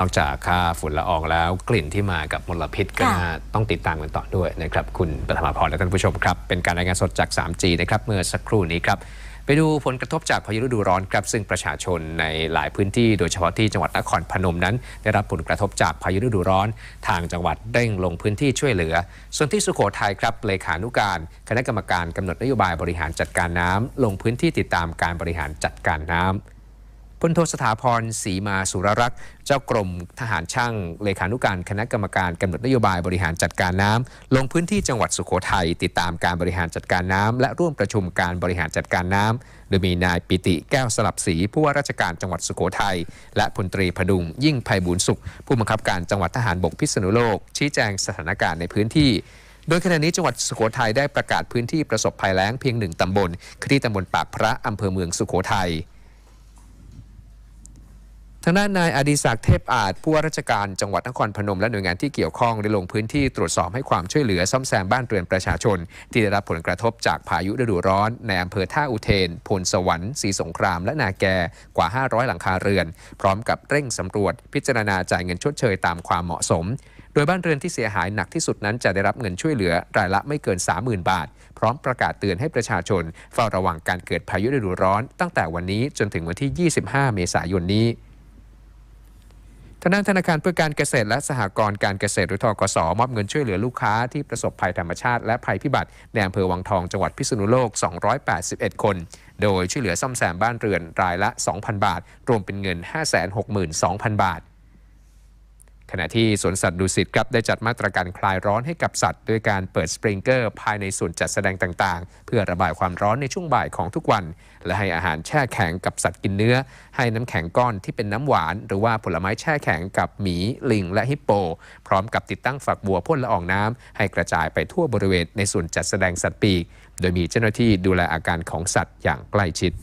นอกจากค่าฝุ่นละอองแล้วกลิ่นที่มากับมลพิษก็ค่ะน่าต้องติดตามกันต่อด้วยนะครับคุณปฐมาพรและท่านผู้ชมครับเป็นการรายงานสดจาก 3G นะครับเมื่อสักครู่นี้ครับไปดูผลกระทบจากพายุฤดูร้อนครับซึ่งประชาชนในหลายพื้นที่ โดยเฉพาะที่จังหวัดนครพนมนั้น ได้รับผลกระทบจากพายุฤดูร้อน ทางจังหวัดเร่งลงพื้นที่ช่วยเหลือ ส่วนที่สุโขทัยครับเลขานุการ คณะกรรมการกำหนดนโยบายบริหารจัดการน้ำลงพื้นที่ติดตามการบริหารจัดการน้ำ พลโทสถาพรศรีมาสุรรักษ์ เจ้ากรมทหารช่างเลขานุการคณะกรรมการกำหนดนโยบายบริหารจัดการน้ำลงพื้นที่จังหวัดสุโขทัยติดตามการบริหารจัดการน้ำและร่วมประชุมการบริหารจัดการน้ำโดยมีนายปิติแก้วสลับศรีผู้ว่าราชการจังหวัดสุโขทัยและพลตรีพดุงยิ่งไพบูลย์สุข ผู้บังคับการจังหวัดทหารบกพิษณุโลก ชี้แจงสถานการณ์ในพื้นที่โดยขณะนี้จังหวัดสุโขทัยได้ประกาศพื้นที่ประสบภัยแล้งเพียงหนึ่งตำบลคือที่ตำบลปากพระอำเภอเมืองสุโขทัย ทางด้านนายอดิศักดิ์เทพอาจผู้ว่าราชการจังหวัดนครพนมและหน่วยงานที่เกี่ยวข้องได้ลงพื้นที่ตรวจสอบให้ความช่วยเหลือซ่อมแซมบ้านเรือนประชาชน ที่ได้รับผลกระทบจากพายุฤดูร้อนในอำเภอท่าอุเทนพลสวรรค์ศรีสงคราม และนาแกกว่า 500 หลังคาเรือน พร้อมกับเร่งสำรวจ พิจารณาจ่ายเงินชดเชยตามความเหมาะสม โดยบ้านเรือนที่เสียหายหนักที่สุดนั้นจะได้รับเงินช่วยเหลือรายละไม่เกิน 30,000 บาท พร้อมประกาศเตือนให้ประชาชน เฝ้าระวังการเกิดพายุฤดูร้อน ตั้งแต่วันนี้จนถึงวันที่ 25 เมษายนนี้ ทางด้านธนาคารเพื่อการเกษตรและสหกรณ์การเกษตรหรือทกสมอบเงินช่วยเหลือลูกค้าที่ประสบภัยธรรมชาติและภัยพิบัติในอำเภอวังทองจังหวัดพิษณุโลก 281 คน โดยช่วยเหลือซ่อมแซมบ้านเรือนรายละ 2,000 บาท รวมเป็นเงิน 562,000 บาท ขณะที่สวนสัตว์ดุสิตครับได้จัดมาตรการคลายร้อนให้กับสัตว์ ด้วยการเปิดสปริงเกอร์ภายในส่วนจัดแสดงต่างๆ เพื่อระบายความร้อนในช่วงบ่ายของทุกวัน และให้อาหารแช่แข็งกับสัตว์กินเนื้อ ให้น้ำแข็งก้อนที่เป็นน้ำหวาน หรือว่าผลไม้แช่แข็งกับหมี ลิง และฮิปโป พร้อมกับติดตั้งฝักบัวพ่นละอองน้ำให้กระจายไปทั่วบริเวณในส่วนจัดแสดงสัตว์ปีก โดยมีเจ้าหน้าที่ดูแลอาการของสัตว์อย่างใกล้ชิด